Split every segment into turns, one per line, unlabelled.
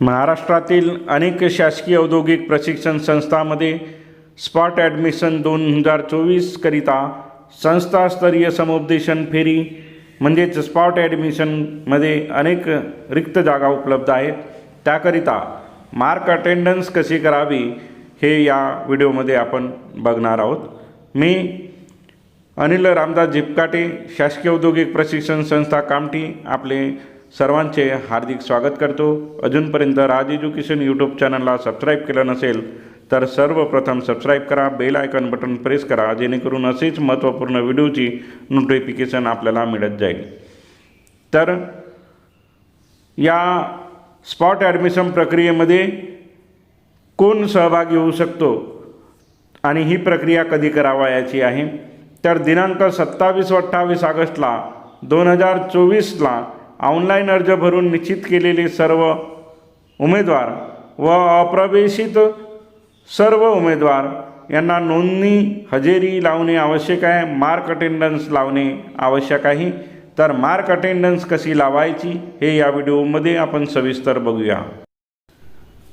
महाराष्ट्रातील अनेक शासकीय औद्योगिक प्रशिक्षण संस्थांमध्ये स्पॉट ॲडमिशन दोन हजार चोवीसकरिता संस्थास्तरीय समुपदेशन फेरी म्हणजेच स्पॉट ॲडमिशनमध्ये अनेक रिक्त जागा उपलब्ध आहेत. त्याकरिता मार्क अटेंडन्स कशी करावी हे या व्हिडिओमध्ये आपण बघणार आहोत. मी अनिल रामदास झिपकाटे शासकीय औद्योगिक प्रशिक्षण संस्था कामठी आपले सर्वांचे हार्दिक स्वागत करतो. अजूनपर्यंत राज एज्युकेशन यूट्यूब चॅनलला सबस्क्राईब केलं नसेल तर सर्वप्रथम सबस्क्राईब करा बेल आयकॉन बटन प्रेस करा जेणेकरून असेच महत्त्वपूर्ण व्हिडिओची नोटिफिकेशन आपल्याला मिळत जाईल. तर या स्पॉट ॲडमिशन प्रक्रियेमध्ये कोण सहभागी होऊ शकतो आणि ही प्रक्रिया कधी करावयाची आहे? तर दिनांक सत्तावीस अठ्ठावीस ऑगस्टला दोन हजार चोवीसला ऑनलाईन अर्ज भरून निश्चित केलेले सर्व उमेदवार व अप्रवेशित सर्व उमेदवार यांना नोंदणी हजेरी लावणे आवश्यक आहे. मार्क अटेंडन्स लावणे आवश्यक आहे. तर मार्क अटेंडन्स कशी लावायची हे या व्हिडिओमध्ये आपण सविस्तर बघूया.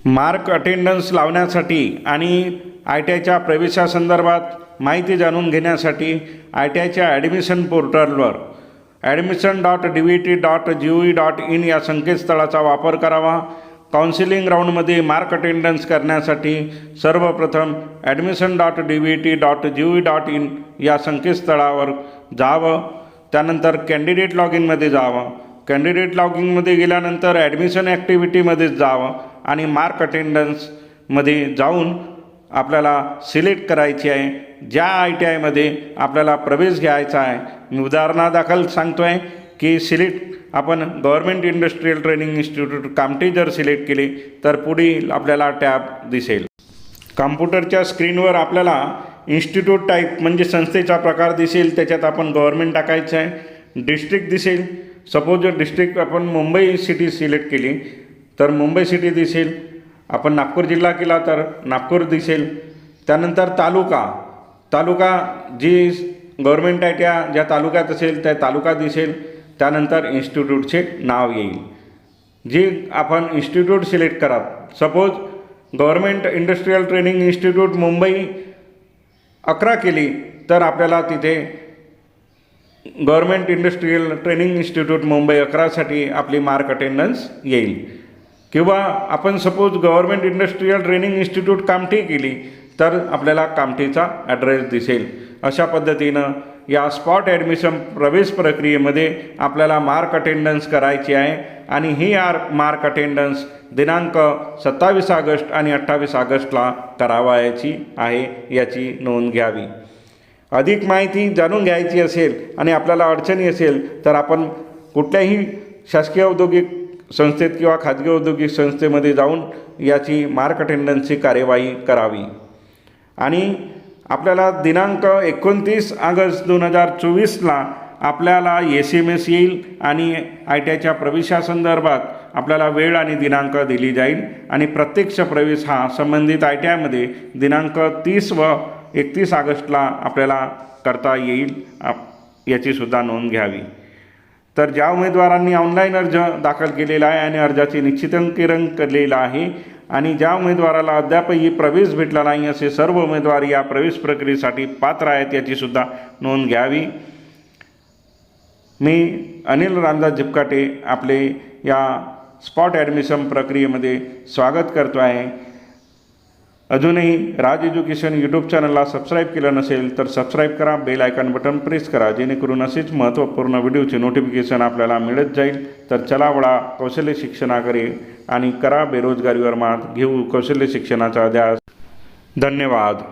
मार्क अटेंडन्स लावण्यासाठी आणि आय टी आयच्या प्रवेशासंदर्भात माहिती जाणून घेण्यासाठी आय टी आयच्या ॲडमिशन पोर्टलवर admission dot D V T dot G E dot in या संकेतस्थळाचा वापर करावा. काउन्सिलिंग राऊंडमध्ये मार्क अटेंडन्स करण्यासाठी सर्वप्रथम admission dot D V T dot G E dot in या संकेतस्थळावर जावं. त्यानंतर कॅन्डिडेट लॉग इनमध्ये जावं. कॅन्डिडेट लॉगिंगमध्ये गेल्यानंतर ॲडमिशन ॲक्टिव्हिटीमध्येच जावं आणि मार्क अटेंडन्समध्ये जाऊन आपल्याला सिलेक्ट करायची आहे. ज्या आय टी आयमध्ये आपल्याला प्रवेश घ्यायचा आहे. मी उदाहरणादाखल सांगतो आहे की सिलेक्ट आपण government industrial training institute Kamthi जर सिलेक्ट केली तर पुढील आपल्याला टॅब दिसेल. कॉम्प्युटरच्या स्क्रीनवर आपल्याला इन्स्टिट्यूट टाईप म्हणजे संस्थेचा प्रकार दिसेल. त्याच्यात आपण गव्हर्मेंट टाकायचं आहे. डिस्ट्रिक्ट दिसेल. सपोज जर डिस्ट्रिक्ट आपण मुंबई सिटी सिलेक्ट केली तर मुंबई सिटी दिसेल. आपण नागपूर जिल्हा केला तर नागपूर दिसेल. त्यानंतर तालुका. तालुका जी गव्हर्मेंट आहे त्या ज्या तालुक्यात असेल त्या तालुका दिसेल. त्यानंतर इन्स्टिट्यूटचे नाव येईल. जे आपण इन्स्टिट्यूट सिलेक्ट करा suppose government industrial training institute Mumbai अकरा केली तर आपल्याला तिथे government industrial training institute Mumbai अकरासाठी आपली मार्क अटेंडन्स येईल. किंवा आपण suppose government industrial training institute Kamthi केली तर आपल्याला कामठीचा ॲड्रेस दिसेल. अशा पद्धतीनं या स्पॉट ॲडमिशन प्रवेश प्रक्रियेमध्ये आपल्याला मार्क अटेंडन्स करायची आहे आणि ही आर मार्क अटेंडन्स दिनांक सत्तावीस ऑगस्ट आणि अठ्ठावीस ऑगस्टला करावायची आहे याची नोंद घ्यावी. अधिक माहिती जाणून घ्यायची असेल आणि आपल्याला अडचणी असेल तर आपण कुठल्याही शासकीय औद्योगिक संस्थेत किंवा खाजगी औद्योगिक संस्थेमध्ये जाऊन याची मार्क अटेंडन्सची कार्यवाही करावी. आणि आपल्याला दिनांक एकोणतीस ऑगस्ट दोन हजार चोवीसला आपल्याला एस एम एस येईल आणि आय टी आयच्या प्रवेशासंदर्भात आपल्याला वेळ आणि दिनांक दिली जाईल. आणि प्रत्यक्ष प्रवेश हा संबंधित आय टी आयमध्ये दिनांक तीस व एकतीस ऑगस्टला आपल्याला करता येईल आप- याचीसुद्धा नोंद घ्यावी. तर ज्या उमेदवारांनी ऑनलाईन अर्ज दाखल केलेला आहे आणि अर्जाचे निश्चितंकीरण केलेलं आहे आणि ज्या उमेदवाराला अद्यापही प्रवेश भेटला नाही असे सर्व उमेदवार या प्रवेश प्रक्रियेसाठी पात्र आहेत याचीसुद्धा नोंद घ्यावी. मी अनिल रामदास जिपकाटे आपले या स्पॉट ॲडमिशन प्रक्रियेमध्ये स्वागत करतो आहे. अजूनही राज एज्युकेशन यूट्यूब चॅनलला सबस्क्राईब केलं नसेल तर सबस्क्राईब करा बेल आयकॉन बटन प्रेस करा जेणेकरून असेच महत्त्वपूर्ण व्हिडिओचे नोटिफिकेशन आपल्याला मिळत जाईल. तर चला वळा कौशल्य शिक्षणाकडे आणि करा बेरोजगारीवर मात घेऊ कौशल्य शिक्षणाचा ध्यास धन्यवाद.